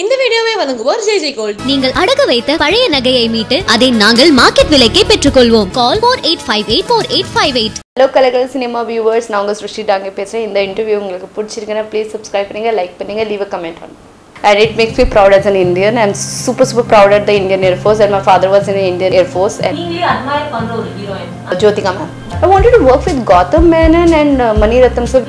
இந்த வீடியோவை வழங்குவோர் ஜெய் ஜெய் கோல்ட். நீங்கள் அடகு வைத்த பழைய நகையை மீட்டு அதை நாங்கள் மார்க்கெட் விலைக்கே பெற்றுக்கொள்வோம். Call four eight five eight four eight five eight. Hello Kalakal cinema viewers நான் உங்கள் ஸ்ருஷ்டி டாங்க பேசுகிறேன் இந்த இன்டர்வியூ உங்களுக்கு பிடிச்சிருக்குன்னா ப்ளீஸ் சப்ஸ்கிரைப் பண்ணுங்க லைக் பண்ணுங்க leave a comment on. And it makes me proud as an Indian. I'm super super proud at the Indian Air Force and my father was in the Indian Air Force and Jyotika ma'am. I wanted to work with Gautam Menon and uh, Mani Ratnam sir,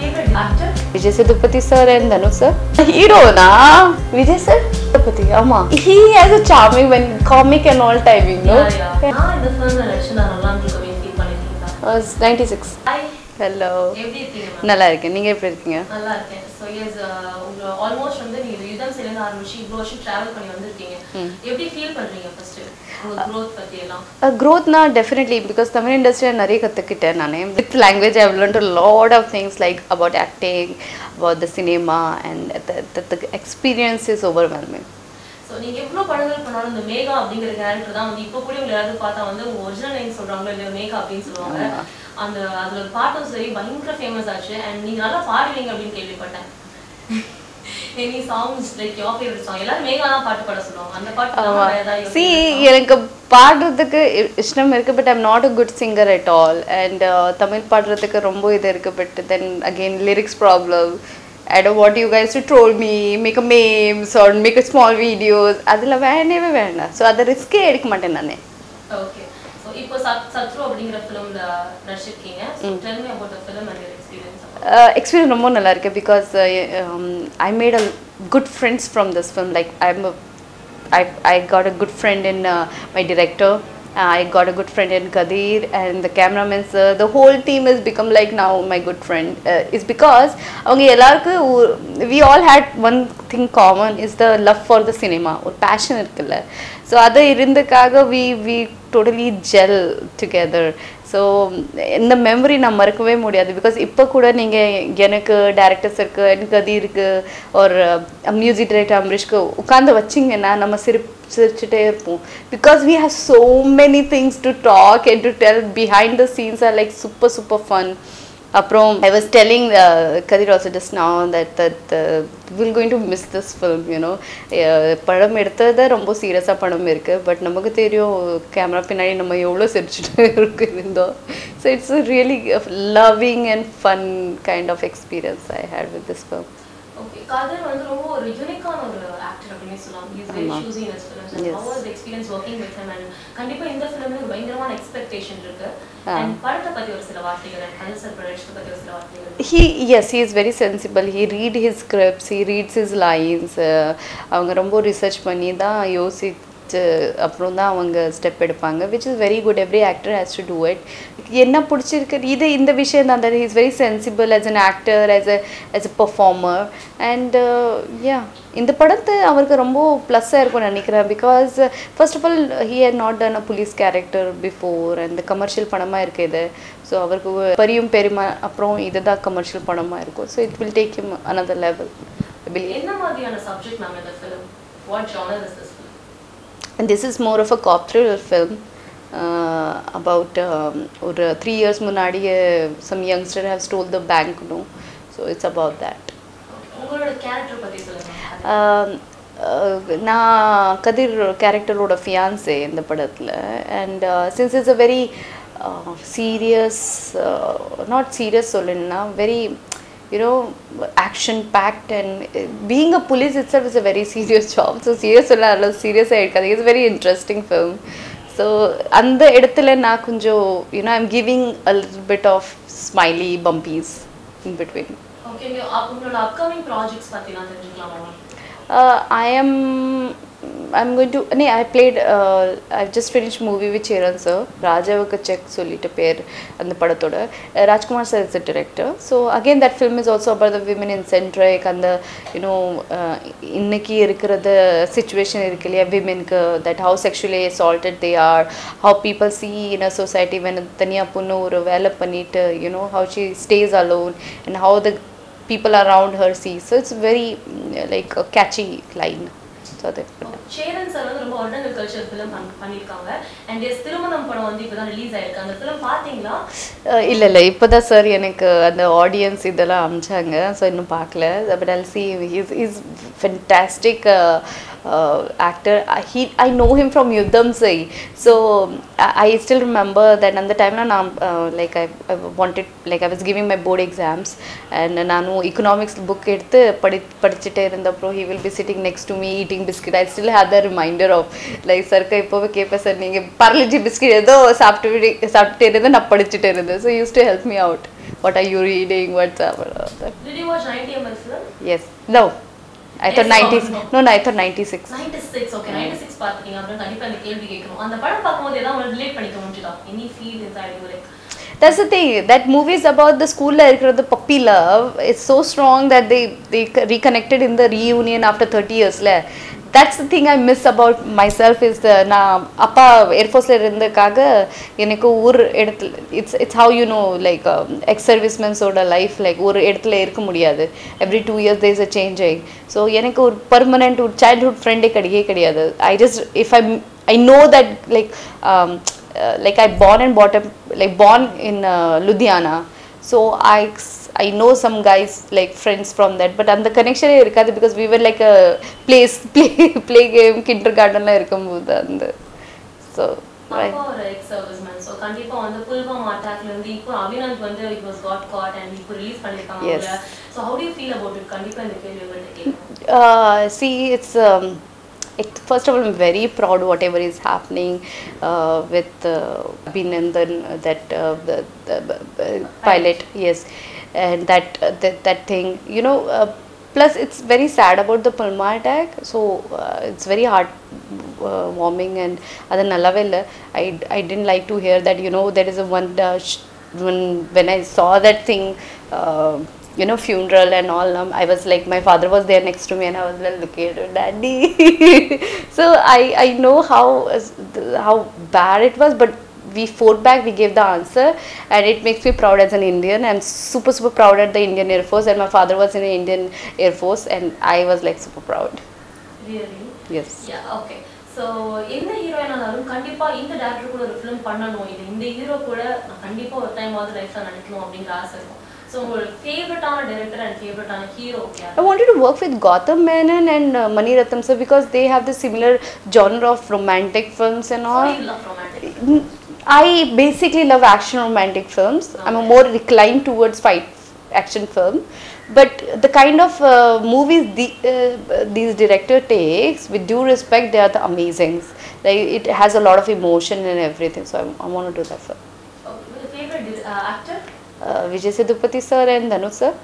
Sethupathi sir and Dhanu sir. Hero na Vijay sir Sethupathi, ஆமா. He has a charming when comic and all timing, no? நான் இந்த ஃபிலிம்ல நடிச்சு நான் நல்லா இருக்கவே feel பண்ணிருக்கீங்களா I was 96. Hi Hello. எப்படி இருக்கீங்க ma'am? நல்லா இருக்கேன் நீங்க எப்படி இருக்கீங்க நல்லா இருக்கேன் ஸோ எஸ் உங்க ஆல்மோஸ்ட் வந்து நீங்க யுத்தம் சிலையில ஆரம்பிச்சு இவ்வளோ வருஷம் டிராவல் பண்ணி வந்திருக்கீங்க எப்படி ஃபீல் பண்றீங்க ஃபர்ஸ்ட் க்ரோத்னா டெஃபினெட்லி பிகாஸ் தமிழ் இண்டஸ்ட்ரியில் நிறைய கற்றுக்கிட்டேன் நான். With language I learn a lot of things like about acting about the cinema and the experience is overwhelming so நீங்க எவ்வளவு படங்கள் பண்ணாலும் இந்த மேகா அப்படிங்கிற கேரக்டர் தான் வந்து இப்போ கூட யாராவது பார்த்தா வந்து ஒரிஜினல் நேம் சொல்றாங்களோ இல்லையா மேகா அப்படின்னு சொல்லுவாங்க. அந்த அதுல பாட்டும் சரி பயங்கர ஃபேமஸ் ஆச்சு. அண்ட் நீங்க நல்லா பாடுவீங்க அப்படின்னு கேள்விப்பட்டேன். Any songs like your favourite song எல்லாரும் மேகா தான் பாட்டு பாட சொல்லுவாங்க. அந்த பாட்டு சி? எனக்கு பாடுறதுக்கு இஷ்டம் இருக்குது but I'm not a good singer at all and Tamil பாடுறதுக்கு ரொம்ப இது இருக்குது but then again lyrics problem I do what you guys to troll me make a memes or make a small videos அதில் வேண்டவே வேண்டாம் so அதை ரிஸ்கே எடுக்க மாட்டேன் நானே. ஓகே இப்போ சத் சத்ரு அப்படிங்கிற ஃபிலிம்ல நடிச்சிருக்கீங்க எக்ஸ்பீரியன்ஸ் எக்ஸ்பீரியன்ஸ் ரொம்ப நல்லா இருக்கு because I made a good friends from this film like I am I, I got a good friend in uh, my director. Uh, I got a good friend in Kadir and the cameraman sir. The whole team has become like now my good friend. Uh, is because அவங்க எல்லாருக்கும் ஒரு- we all had one thing common is the love for the cinema ஒரு passion இருக்குல்ல so அது இருந்ததுக்காக we we totally gel together so இந்த memory நான் மறக்கவே முடியாது. பிகாஸ் இப்போ கூட நீங்கள் எனக்கு டேரக்டர்ஸ் இருக்குது எனக்கு அது இருக்குது ஒரு மியூசிக் uh, டைரக்டர் அம்ரிஷ்க்கு உட்காந்து வச்சிங்கன்னா நம்ம சிரி சிரிச்சுட்டே இருப்போம். Because we have so many things to talk and to tell behind the scenes are like super super fun அப்புறம் I was telling Kathir also just now that that uh, going going miss this this film uh, படம் எடுத்தது ரொம்ப சீரியஸாக படம் இருக்குது but நமக்கு தெரியும் camera பின்னாடி நம்ம எவ்வளோ சிரிச்சுட்டு இருக்கு இருந்தோம் so it's really loving and fun kind of experience I had with this film okay Kathir வந்து ரொம்ப ஒரு யூனிக்கான ஒரு ஆக்டர் சொல்லலாம். Is very choosy in films and Yes. How was experience working with him and கண்டிப்பா இந்த ஃபிலிம்ல ஒரு பயங்கரமான எக்ஸ்பெக்டேஷன் இருக்கு. அண்ட் படத்தை பத்தி ஒரு சில வார்த்தைகள் and கதிர் சார் ப்ரொடக்ஷன் பத்தி ஒரு சில வார்த்தைகள். He yes he is very sensible. He read his scripts he reads his lines. Uh, அவங்க ரொம்ப ரிசர்ச் பண்ணி தான் யோசிச்சு அப்புறம் தான் அவங்க ஸ்டெப் எடுப்பாங்க which is very good every actor has to do it என்ன பிடிச்சிருக்கு இது இந்த விஷயம் தான். That is very sensible as an actor as a as a performer and yeah இந்த படத்து அவருக்கு ரொம்ப ப்ளஸ்ஸாக இருக்கும்னு நினைக்கிறேன். Because first of all he had not done a police character before அந்த கமர்ஷியல் படமாக இருக்குது இது. ஸோ அவருக்கு பெரியும் பரியும் பெருமை. அப்புறம் இதுதான் கமர்ஷியல் படமாக இருக்கும். So it will take him another level என்ன மாதிரியான சப்ஜெக்ட் மேம் இந்த film what genre is this film and this is more of a cop thriller film uh, about um, ஒரு த்ரீ இயர்ஸ் முன்னாடியே some youngster have stole the bank no? So it's about that. உங்களோட character பத்தி சொல்லுங்க. ஆம், அஹ், நான் கதிர் கேரக்டரோட fiance இந்த படத்தில். And since it's a very serious not serious சொல்லணும்னா very you know action packed and being a police it's is a very serious job so serious சொல்ல அதில் சீரியஸாக இருக்காது it's very interesting film so அந்த இடத்துல நான் கொஞ்சம் you know I'm giving a little bit of smiley bumpies in between okay உங்களோட upcoming projects பத்திலாம் தெரிஞ்சுக்கலாமா ma'am Uh, I am. I'm going to. Nee, I played. Uh, I've just finished movie with Cheran sir. ராஜாவுக்கு check சொல்லிட்டு பேர் அந்த படத்தோட Uh, Rajkumar sir is the director so again that film is also about the women in centric அந்த you know இன்னைக்கு இருக்கிறது situation இருக்கு இல்லையா விமென்க்கு that how sexually assaulted they are how people see in a society when தனியாக பொண்ணு ஒரு வேலை பண்ணிட்டு you know how she stays alone and how the people around her see. So it's very mm, like a catchy line. So அது Cheran sir வந்து ரொம்ப original culture film பண்ணியிருக்காங்க and yes Thirumanam படம் வந்து இப்பதான் ரிலீஸ் ஆயிருக்கு. அந்த ஃபிலிம் பாத்தீங்களா அஹ் இல்ல இல்ல. இப்போதான் சார் எனக்கு அந்த ஆடியன்ஸ் இதெல்லாம் அமிச்சாங்க. ஸோ இன்னும் பார்க்கல. But I'll see is is fantastic Actor he I know him from Yuddham Sei so I still remember that அந்த டைமில் நான் like I wanted like I was giving my board exams and நானும் economics book எடுத்து படி படிச்சுட்டே இருந்தப்போ he will be sitting next to me eating biscuit I still have the reminder of like சர்க்க இப்போவே கேட்பேன் சார் நீங்கள் பார்லிஜி பிஸ்கட் ஏதோ சாப்பிட்டு சாப்பிட்டுட்டே இருந்து நான் படிச்சுட்டே இருந்தேன் so use to help me out what are you reading what's Did you watch 90 ML film? Yes no I thought Yes, ninety no, no. No no I thought ninety six 96 okay 96 பார்த்துட்டீங்க அப்படின்னு கண்டிப்பா இந்த கேள்வி கேட்கணும் அந்த படம் பார்க்கும்போது ஏதாவது ரிலேட் பண்ணிக்க முடிஞ்சுதா any feel inside you like That's the thing. That movie is about the school the puppy love. It's so strong that they they c- reconnected in the reunion after 30 years. Le. that's thing I miss about my self is the நான் அப்பா ஏர்ஃபோர்ஸில் இருந்ததுக்காக எனக்கு ஒரு இடத்துல it's it's how you know like ex சர்வீஸ்மென்ஸோட life like ஒரு இடத்துல இருக்க முடியாது. Every two years these a changing so எனக்கு ஒரு பர்மனெண்ட் ஒரு சைல்ட்ஹுட் ஃப்ரெண்டே கிடையவே கிடையாது. I just if I I know that like like I born and bottom like born in Ludhiana so I I know some guys like friends from that but அந்த கனெக்ஷனே இருக்காது because we were like a place play play game kindergartenல இருக்கும்போது அந்த so right. அப்பா ஒரு X serviceman so கண்டிப்பா வந்து புல்வாமா அட்டாக்ல இருந்து இப்போ அபினந்த் வந்து it was God God and இப்போ ரிலீஸ் பண்ணிருக்காங்க Yes. So how to you feel about it கண்டிப்பா இந்த கேள்வி உங்கள்கிட்ட கேட்கணும் uh, see it's um, it, first of all i'm very proud whatever is happening uh, with uh, Abhinandan that uh, the, the, uh, pilot yes and that uh, that, that thing you know uh, plus it's very sad about the pulma attack so uh, it's very heart uh, warming and other nalavella I, I didn't like to hear that you know there is a one uh, dash when when I saw that thing you know funeral and all um, I was like my father was there next to me and I was like look at daddy. So I I know how how bad it was but we fought back we gave the answer and it makes me proud as an Indian I'm super super proud at the Indian Air Force and my father was in the Indian Air Force and I was like super proud really yes yeah okay so எந்த heroine ஆனாலும் கண்டிப்பா இந்த director கூட ஒரு film பண்ணணும் இல்லை இந்த hero கூட நான் கண்டிப்பா ஒரு டைம் ஆகுது லைஃப்ல நடிக்கணும் அப்படிங்கிற ஆசை இருக்கும் ஸோ உங்களோட ஃபேவரட்டான டேரக்டர் அண்ட் ஃபேவரட்டான hero I wanted to work with Gautam Menon and uh, Mani Ratnam sir because they have the similar genre of romantic films and all. Mm, I basically love action romantic films. Okay. I'm more inclined towards fight action film. But the kind of uh, movies the, uh, these director takes, with due respect, they are the amazings. Like it has a lot of emotion and everything. So I, want to do that film. Okay. Favorite uh, actor? Uh, Vijay Sethupathi sir and Dhanush sir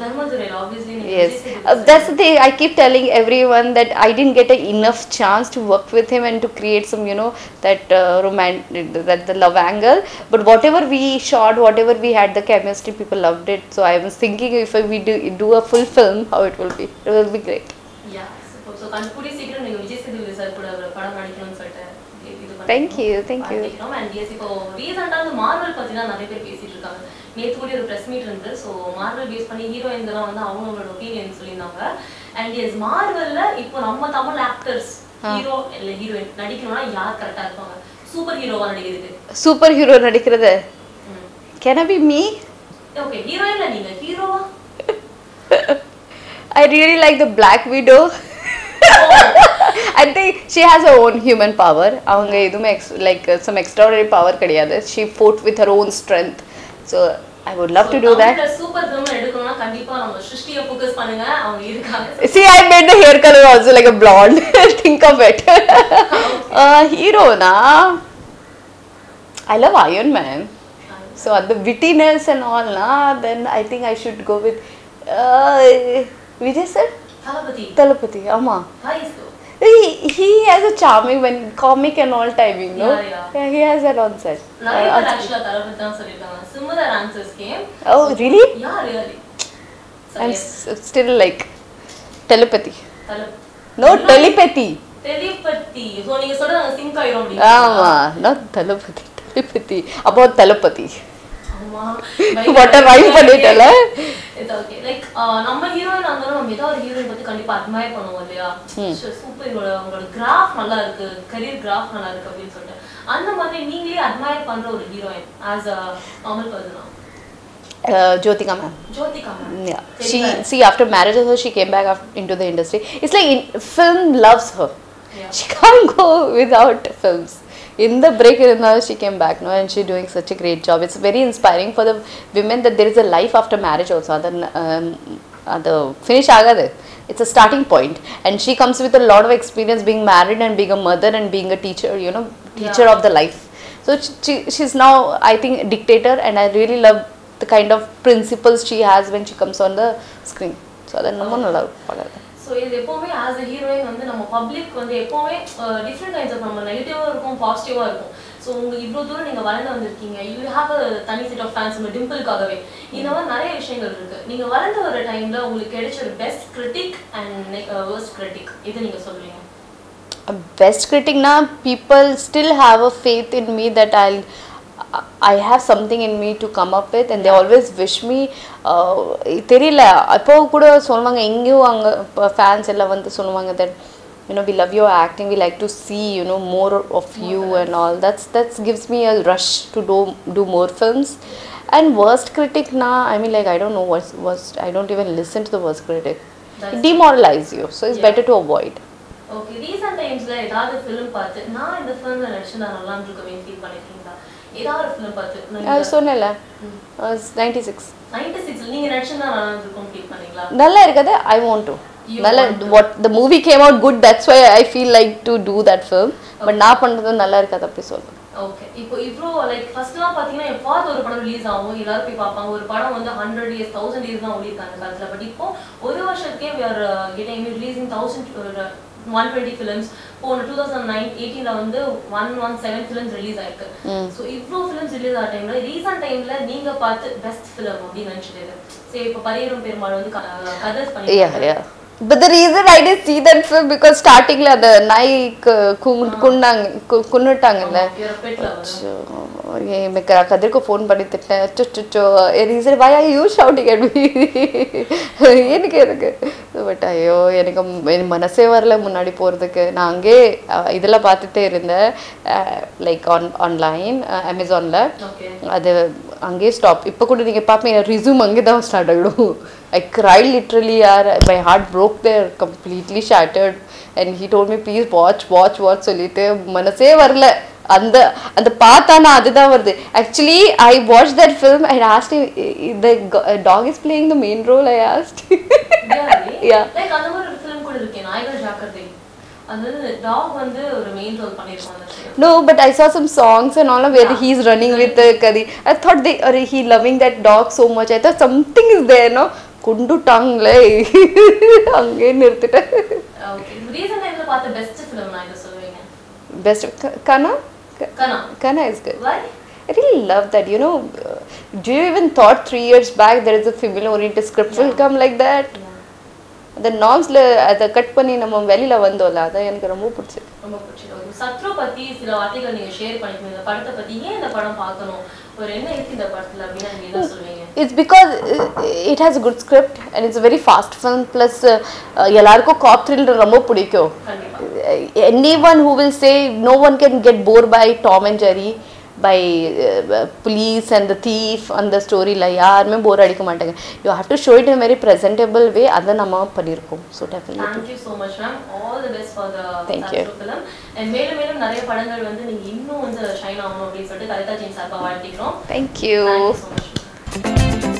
தர்மதுரையில் obviously Yes, uh, that's the thing. I keep telling everyone that I didn't get a enough chance to work with him and to create some, you know, that uh, romantic, that the love angle. But whatever we shot, whatever we had the chemistry, people loved it. So I was thinking if we do do a full film, how it will be. It will be great. Yeah super so கண்டு கூடிய சீக்கிரம் நீங்க Vijay Sethupathi sir கூட ஒரு படம் நடிக்கணும்னு சொல்லிட்டு இது பண்ணிருக்கோம். Thank you, thank you. வாழ்த்திக்கிறோம். And yes, இப்போ ரீசெண்டா வந்து மார்வல் பத்தி தான் நிறைய பேர் பேசிட்டு இருக்காங்க நேத்து கூட ஒரு பிரஸ் மீட் இருந்து ஸோ மார்வல் பேஸ் பண்ணி ஹீரோயின்ஸ் எல்லாம் வந்து அவங்களோட ஒப்பீனியன் சொல்லியிருந்தாங்க. அண்ட் எஸ் மார்வல்ல இப்போ நம்ம தமிழ் ஆக்டர்ஸ் ஹீரோ இல்ல ஹீரோயின் நடிக்கணும்னா யார் கரெக்டா இருப்பாங்க? சூப்பர் ஹீரோவா நடிக்கிறதுக்கு? Superhero நடிக்கிறது? Can I be me? Okay ஹீரோயின்ல நீங்க. ஹீரோவா I really like the Black Widow. I think she has her own human power. அவங்க எதுவுமே like uh, some extraordinary power கிடையாது. She fought with her own strength. So I would love to do that. Super film எடுக்கணும்னா கண்டிப்பா நம்ம சிருஷ்டியை focus பண்ணுங்க அவங்க இருக்காங்க See, I made the hair color also like a blonde. Think of it. uh, hero na. I love Iron Man. So the wittiness and all na, then I think I should go with uh, Vijay sir. Thalapathy ama. Hi He, he has a charming when comic and all timing, no? Yeah, yeah. he has that on set. நிறைய Uh, பேர் on- ஆக்சுவலா தளபதி தான் சொல்லிருக்காங்க similar answers came oh, really? Yeah really I'm s- still like telepathy. Thalapathy No, telepathy. Telepathy so நீங்க சொல்றது sink ஆயிரும் ஆமா not telepathy. Telepathy. About telepathy. ஆமா What a rhyme பண்ணிட்டல? இட்ஸ் ஓகே லைக் நம்ம ஹீரோயின் இருந்தாலும் நம்ம ஏதாவது ஒரு ஹீரோயின் பத்தி கண்டிப்பா அட்மையர் பண்ணுவோம் இல்லையா சூப்பர் உங்களோட உங்களோட கிராஃப் நல்லா இருக்கு கரியர் கிராஃப் நல்லா இருக்கு அப்படின்னு சொல்லிட்டு அந்த மாதிரி நீங்களே அட்மையர் பண்ற ஒரு heroine as a normal persona Uh, Jyotika ma'am. Jyothika ma'am Yeah. She see after marriage also she came back af- into the industry. It's like in, film loves her. Yeah. She can't go without films. In the break now she came back no and she's doing such a great job. It's very inspiring for the women that there is a life after marriage also. Other um, the finish agade. It's a starting point and she comes with a lot of experience being married and being a mother and being a teacher, you know, teacher Yeah. of the life. So she, she's now I think dictator and I really love the kind of principles she has when she comes on the screen. So அதை ரொம்ப நல்லா பார்க்குறது so இது எப்போவுமே as a heroine வந்து நம்ம public வந்து எப்போவுமே டிஃப்ரெண்ட் கைண்ட்ஸ் ஆஃப் நம்ம நெகட்டிவாக இருக்கும் பாசிட்டிவாக இருக்கும். ஸோ உங்க இவ்வளோ தூரம் நீங்க வளர்ந்து வந்திருக்கீங்க. யூ ஹாவ் அ தனி செட் ஆஃப் ஃபேன்ஸ் உங்க டிம்பிளுக்காகவே இந்த மாதிரி நிறைய விஷயங்கள் இருக்கு. நீங்க வளர்ந்து வர டைம்ல உங்களுக்கு கிடைச்ச ஒரு best critic and worst critic இது நீங்க சொல்லுவீங்க. Best கிரிட்டிக்னா people still have a faith in me that I I'll I have something in me to come up with and they always wish me uh, தெரியல அப்போ கூட சொல்லுவாங்க எங்கேயும் அங்கே fans எல்லாம் வந்து சொல்லுவாங்க that you know we love your acting we like to see you know more of you and all that's that's gives me a rush to do do more films and worst critic na i mean like i don't know what's worst i don't even listen to the worst critic it That's- demoralize okay recent டைம்ஸ்ல ஏதாவது film பார்த்து நான் இந்த ஃபிலிம்ல நடிச்சு நான் நல்லா இருக்கவே feel பண்ணிருக்கீங்களா? ஏதாவது ஒரு ஃபிலிம் பார்த்து நான் சொன்னேன்ல. நைன்டி சிக்ஸ் நைன்டி சிக்ஸ்ல நீங்க நடிச்சிருந்தா நல்லா இருக்கும் ஃபீல் பண்ணீங்களா? நல்லா இருக்காது. ஐ வாண்ட் டு நல்ல. What the movie came out good that's why I feel like to do that film but நான் பண்ணுறது நல்லா இருக்காது அப்படி சொல்லுவேன் ஓகே இப்போ இவ்ளோ லைக் ஃபர்ஸ்ட்லாம் பாத்தீங்கன்னா எப்பாவது ஒரு படம் ரிலீஸ் ஆகும் எல்லாரும் போய் பார்ப்பாங்க. ஒரு படம் வந்து ஹண்ட்ரட் இயர்ஸ் தௌசண்ட் இயர்ஸ் தான் ஓடிருக்காங்க காலத்துல பட் இப்போ ஒரு வருஷத்துக்கே are getting releasing thousand one twenty films போன டூ தௌசண்ட் நைன் எயிட்டீன்ல வந்து one one seven films release ஆயிருக்கு. ஸோ இவ்வளோ ஃபிலிம்ஸ் ரிலீஸ் ஆகிற டைம்ல ரீசன்ட் டைம்ல நீங்க பார்த்து பெஸ்ட் ஃபிலிம் அப்படின்னு நினைச்சிட்டு சரி இப்போ பரியரும் பெருமாள் வந்து கதர்ஸ் பண்ணி but reason I didn't see that film because ஸ்டார்டிங்ல அந்த நாய்க்கு குன்னாங்க குன்னுட்டாங்கல்ல. எனக்கு நான் கதிர்க்கு ஃபோன் பண்ணி திட்டேன் reason why I you shouting at எனக்கு எனக்கு பட் ஐயோ எனக்கு என் மனசே வரல முன்னாடி போகிறதுக்கு நான் அங்கே இதெல்லாம் பார்த்துட்டே இருந்தேன். லைக் ஆன் ஆன்லைன் அமேசானில் அது அங்கேயே ஸ்டாப் இப்போ கூட நீங்கள் பார்ப்பீங்க ரிசூம் அங்கே தான் ஸ்டார்ட் ஆகிடும் ஐ க்ரை லிட்ரலி யார் my heart broke there completely shattered and he told me please watch watch watch சொல்லிட்டு மனசே வரல. அந்த அந்த பார்த்தானா அதுதான் வருது. Actually I watch that film I asked the dog is playing the main role I asked film. No, but I saw some songs and all where Yeah. he's running with the Kadi. I thought they or he loving that dog so much. I thought something is there, no? குண்டு டாங்ல. அங்கே நிறுத்திட்டேன். Okay recent டைம்ல பார்த்த best film நான் இதை சொல்லுவீங்க? Best Kanaa? Kanaa Kanaa is good why I really love that. You know, uh, do you even thought three years back there is a female oriented script will come like that? அந்த நார்ம்ஸ்ல அதை cut பண்ணி நம்ம வெளியில வந்தோம்ல அதான் எனக்கு ரொம்ப பிடிச்சது. ரொம்ப பிடிச்சிருக்கு சத்ரு பத்தி சில வார்த்தைகள் நீங்க ஷேர் பண்ணிக்கணும். இந்த படத்தை பத்தி ஏன் இந்த படம் பார்க்கணும்? ஒரு என்ன இருக்கு இந்த படத்துல அப்படின்னு நீங்க என்ன சொல்லுவீங்க? It's because it has a good script and it's a very fast film. Plus, uh, uh, எல்லாருக்கும் காப் த்ரில்லர் ரொம்ப பிடிக்கும். கண்டிப்பா. Anyone who will say no one can get bored by Tom and Jerry by uh, police and the thief and the story ல யாருமே bore அடிக்க மாட்டாங்க. You have to show it in very presentable way அதை நம்ம பண்ணியிருக்கோம் so definitely so much ma'am all the best for the Thank you. Film and மேலும் மேலும் நிறைய படங்கள் வந்து நீங்க இன்னும் வந்து ஷைன் ஆகணும் அப்படின்னு சொல்லிட்டு கவிதா ஜெயின் சார்பா வாழ்த்திக்கிறோம். Thank you so much